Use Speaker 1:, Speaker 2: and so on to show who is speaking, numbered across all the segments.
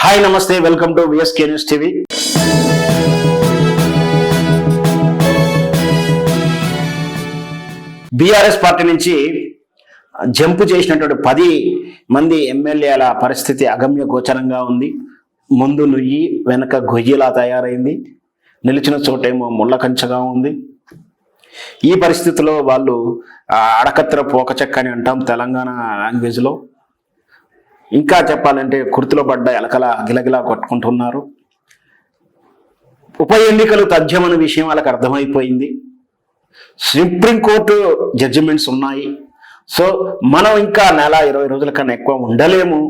Speaker 1: Hi నమస్తే welcome to VSK news TV BRS party నుంచి jump చేసినటువంటి పది మంది ఎమ్మెల్యేల పరిస్థితి అగమ్య గోచరంగా ఉంది. ముందు నుయ్యి వెనక గొయ్యిలా తయారైంది. నిలిచిన చోటేమో ముళ్ళ కంచగా ఉంది. ఈ పరిస్థితిలో వాళ్ళు అడకత్ర అడకత్తెర పోకచెక్క అని అంటాం తెలంగాణ లాంగ్వేజ్లో ఇంకా చెప్పాలంటే కుర్తులో పడ్డ ఎలకల గిలగిలా కొట్టుకుంటున్నారు. ఉప ఎన్నికలు తథ్యమన్న విషయం వాళ్ళకి అర్థమైపోయింది. సుప్రీంకోర్టు జడ్జిమెంట్స్ ఉన్నాయి. సో మనం ఇంకా నెల ఇరవై రోజుల కన్నా ఎక్కువ ఉండలేము.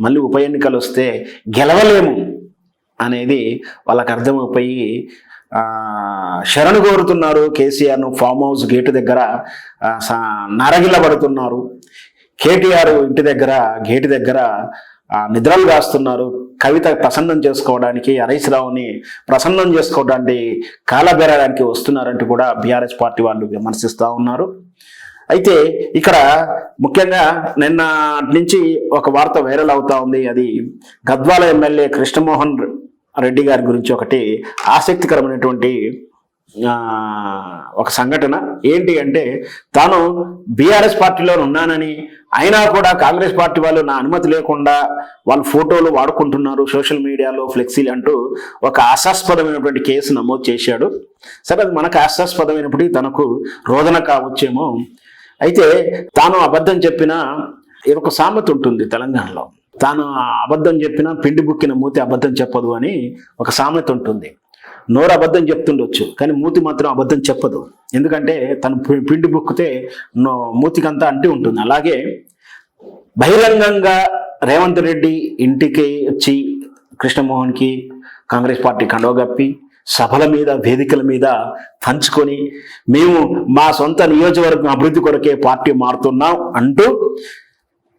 Speaker 1: మళ్ళీ ఉప ఎన్నికలు వస్తే గెలవలేము అనేది వాళ్ళకి అర్థమైపోయి శరణు కోరుతున్నారు. కేసీఆర్ను ఫామ్ హౌస్ గేటు దగ్గర ఆ, పడుతున్నారు కేటీఆర్ ఇంటి దగ్గర గేటు దగ్గర నిద్రలు కాస్తున్నారు కవిత ప్రసన్నం చేసుకోవడానికి హరీష్ రావుని ప్రసన్నం చేసుకోవడానికి కాలబెరడానికి వస్తున్నారంటూ కూడా బీఆర్ఎస్ పార్టీ వాళ్ళు విమర్శిస్తూ ఉన్నారు. అయితే ఇక్కడ ముఖ్యంగా నిన్న నుంచి ఒక వార్త వైరల్ అవుతా ఉంది. అది గద్వాల ఎమ్మెల్యే కృష్ణమోహన్ రెడ్డి గారి గురించి ఒకటి ఆసక్తికరమైనటువంటి ఒక సంఘటన ఏంటి అంటే తాను బీఆర్ఎస్ పార్టీలో ఉన్నానని అయినా కూడా కాంగ్రెస్ పార్టీ వాళ్ళు నా అనుమతి లేకుండా వాళ్ళ ఫోటోలు వాడుకుంటున్నారు సోషల్ మీడియాలో ఫ్లెక్సీలు అంటూ ఒక ఆశాస్పదమైనటువంటి కేసు నమోదు చేశాడు. సరే అది మనకు ఆశాస్పదమైనప్పటికీ తనకు రోదన కావచ్చేమో. అయితే తాను అబద్ధం చెప్పినా ఇది ఒక సామెత ఉంటుంది తెలంగాణలో. తాను అబద్ధం చెప్పినా పిండి బుక్కిన మూతి అబద్ధం చెప్పదు అని ఒక సామెత ఉంటుంది. నోరు అబద్ధం చెప్తుండొచ్చు కానీ మూతి మాత్రం అబద్ధం చెప్పదు. ఎందుకంటే తను పి- పిండి బుక్కితే నో మూతికంతా అంటి ఉంటుంది. అలాగే బహిరంగంగా రేవంత్ రెడ్డి ఇంటికి వచ్చి కృష్ణమోహన్కి కాంగ్రెస్ పార్టీ కండవగప్పి సభల మీద వేదికల మీద పంచుకొని మేము మా సొంత నియోజకవర్గం అభివృద్ధి కొరకే పార్టీ మారుతున్నాం అంటూ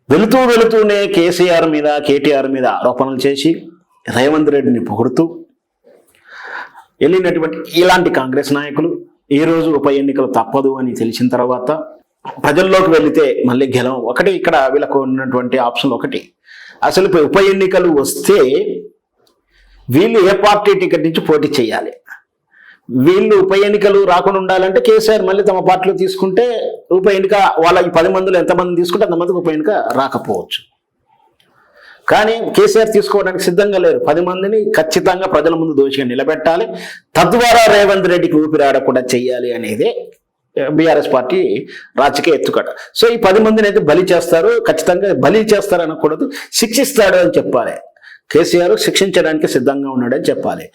Speaker 1: వెళుతూ వెళుతూనే కేసీఆర్ మీద కేటీఆర్ మీద ఆరోపణలు చేసి రేవంత్ రెడ్డిని పొగుడుతూ వెళ్ళినటువంటి ఇలాంటి కాంగ్రెస్ నాయకులు ఈ రోజు ఉప ఎన్నికలు తప్పదు అని తెలిసిన తర్వాత ప్రజల్లోకి వెళితే మళ్ళీ గెలం ఒకటి ఇక్కడ వీళ్ళకు ఉన్నటువంటి ఆప్షన్ ఒకటి. అసలు ఉప ఎన్నికలు వస్తే వీళ్ళు ఏ పార్టీ టికెట్ నుంచి పోటీ చేయాలి? వీళ్ళు ఉప ఎన్నికలు రాకుండా ఉండాలంటే కేసీఆర్ మళ్ళీ తమ పార్టీలో తీసుకుంటే ఉప ఎన్నిక వాళ్ళ ఈ పది మందిలో ఎంతమంది తీసుకుంటే అంతమందికి ఉప ఎన్నిక రాకపోవచ్చు. కానీ కేసీఆర్ తీసుకోవడానికి సిద్ధంగా లేరు. పది మందిని ఖచ్చితంగా ప్రజల ముందు దోషిగా నిలబెట్టాలి. తద్వారా రేవంత్ రెడ్డికి ఊపిరాడకుండా చెయ్యాలి అనేదే బీఆర్ఎస్ పార్టీ రాజకీయ ఎత్తుకట సో ఈ పది మందిని అయితే బలి చేస్తారు. ఖచ్చితంగా బలి చేస్తారు అనకూడదు. శిక్షిస్తాడు అని చెప్పాలి. కేసీఆర్ శిక్షించడానికి సిద్ధంగా ఉన్నాడని చెప్పాలి.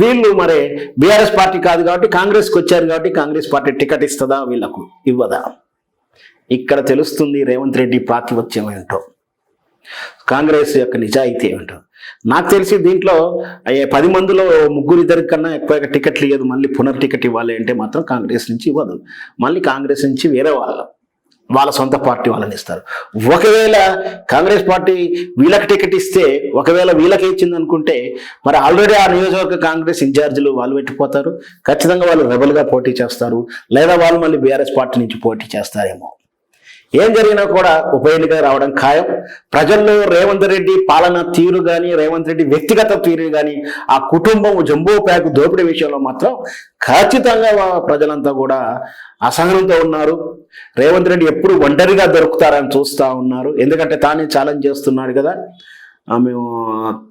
Speaker 1: వీళ్ళు మరి బీఆర్ఎస్ పార్టీ కాదు కాబట్టి కాంగ్రెస్కి వచ్చారు కాబట్టి కాంగ్రెస్ పార్టీ టికెట్ ఇస్తుందా వీళ్ళకు? ఇవ్వదా? ఇక్కడ తెలుస్తుంది రేవంత్ రెడ్డి ప్రాతిపత్యం ఏంటో. కాంగ్రెస్ యొక్క నిజాయితీ ఏమిటో నాకు తెలిసి దీంట్లో అయ్యే పది మందిలో ముగ్గురు ఇద్దరి కన్నా ఎక్కువగా టికెట్లు ఇవ్వదు మళ్ళీ పునర్ టికెట్ ఇవ్వాలి అంటే మాత్రం కాంగ్రెస్ నుంచి ఇవ్వదు. మళ్ళీ కాంగ్రెస్ నుంచి వేరే వాళ్ళు వాళ్ళ సొంత పార్టీ వాళ్ళని ఇస్తారు. ఒకవేళ కాంగ్రెస్ పార్టీ వీళ్ళకి టికెట్ ఇస్తే ఒకవేళ వీళ్ళకి ఇచ్చింది అనుకుంటే మరి ఆల్రెడీ ఆ నియోజకవర్గ కాంగ్రెస్ ఇన్ఛార్జీలు వాళ్ళు పెట్టిపోతారు. ఖచ్చితంగా వాళ్ళు రెబల్గా పోటీ చేస్తారు. లేదా వాళ్ళు మళ్ళీ బీఆర్ఎస్ పార్టీ నుంచి పోటీ చేస్తారేమో. ఏం జరిగినా కూడా ఉప ఎన్నిక రావడం ఖాయం. ప్రజల్లో రేవంత్ రెడ్డి పాలన తీరు కానీ రేవంత్ రెడ్డి వ్యక్తిగత తీరు కానీ ఆ కుటుంబం జంబో ప్యాక్ దోపిడీ విషయంలో మాత్రం ఖచ్చితంగా ప్రజలంతా కూడా అసహనంతో ఉన్నారు. రేవంత్ రెడ్డి ఎప్పుడు ఒంటరిగా దొరుకుతారని చూస్తూ ఉన్నారు. ఎందుకంటే తానే ఛాలెంజ్ చేస్తున్నాడు కదా. మేము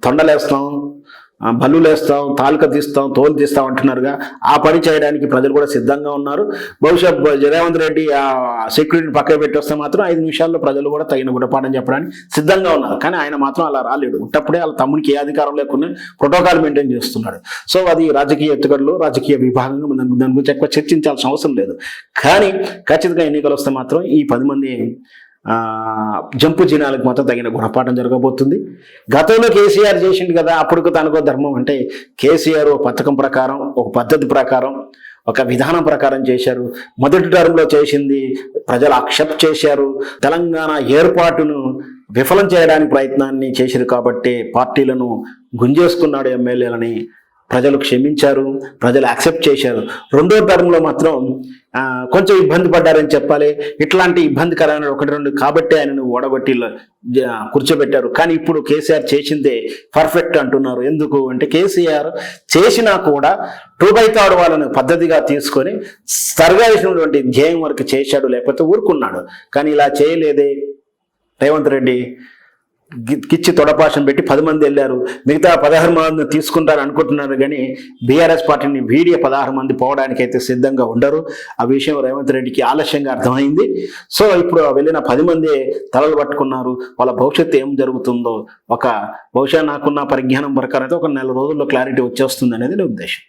Speaker 1: తొండలేస్తాం బల్లులేస్తాం తాలుక తీస్తాం తోలు తీస్తాం అంటున్నారుగా. ఆ పని చేయడానికి ప్రజలు కూడా సిద్ధంగా ఉన్నారు. బహుశా బ- రేవంత్ రెడ్డి ఆ సెక్యూరిటీని పక్కకు పెట్టి వస్తే మాత్రం ఐదు నిమిషాల్లో ప్రజలు కూడా తగిన గుణపాఠం చెప్పడానికి సిద్ధంగా ఉన్నారు. కానీ ఆయన మాత్రం అలా రాలేడు. ఉట్టప్పుడే వాళ్ళ తమ్ముడికి ఏ అధికారం లేకుండా ప్రోటోకాల్ మెయింటైన్ చేస్తున్నాడు. సో అది రాజకీయ ఎత్తుగడలు రాజకీయ విభాగంగా మనం దాని గురించి ఎక్కువ చర్చించాల్సిన అవసరం లేదు. కానీ ఖచ్చితంగా ఎన్నికలు వస్తే మాత్రం ఈ పది మంది జంపు జీనాలకు మాత్రం తగిన గుణపాఠం జరగబోతుంది. గతంలో కేసీఆర్ చేసిండు కదా అప్పుడు తనకో ధర్మం అంటే కేసీఆర్ ఒక పథకం ప్రకారం ఒక పద్ధతి ప్రకారం ఒక విధానం ప్రకారం చేశారు. మొదటి టర్మ్లో చేసింది ప్రజలు అక్సెప్ట్ చేశారు. తెలంగాణ ఏర్పాటును విఫలం చేయడానికి ప్రయత్నాన్ని చేశారు కాబట్టి పార్టీలను గుంజేసుకున్నాడు ఎమ్మెల్యేలని ప్రజలు క్షమించారు ప్రజలు యాక్సెప్ట్ చేశారు. రెండో టర్మ్లో మాత్రం కొంచెం ఇబ్బంది పడ్డారని చెప్పాలి. ఇట్లాంటి ఇబ్బందికరమైన ఒకటి రెండు కాబట్టి ఆయనను ఓడగొట్టి కూర్చోబెట్టారు. కానీ ఇప్పుడు కేసీఆర్ చేసిందే పర్ఫెక్ట్ అంటున్నారు. ఎందుకు అంటే కేసీఆర్ చేసినా కూడా టూ బై థర్డ్ వాళ్ళని పద్ధతిగా తీసుకొని సరిగాసినటువంటి ధ్యేయం వరకు చేశాడు లేకపోతే ఊరుకున్నాడు. కానీ ఇలా చేయలేదే రేవంత్ రెడ్డి. కిచ్చి తొడపాషం పెట్టి పది మంది వెళ్ళారు. మిగతా పదహారు మంది తీసుకుంటారు అనుకుంటున్నారు కానీ బీఆర్ఎస్ పార్టీని వీడియో పదహారు మంది పోవడానికి అయితే సిద్ధంగా ఉండరు. ఆ విషయం రేవంత్ రెడ్డికి ఆలస్యంగా అర్థమైంది. సో ఇప్పుడు వెళ్ళిన పది మంది తలలు పట్టుకున్నారు. వాళ్ళ భవిష్యత్తు ఏం జరుగుతుందో ఒక బహుశా నాకున్న పరిజ్ఞానం ప్రకారం అయితే ఒక నెల రోజుల్లో క్లారిటీ వచ్చేస్తుంది అనేది నా ఉద్దేశం.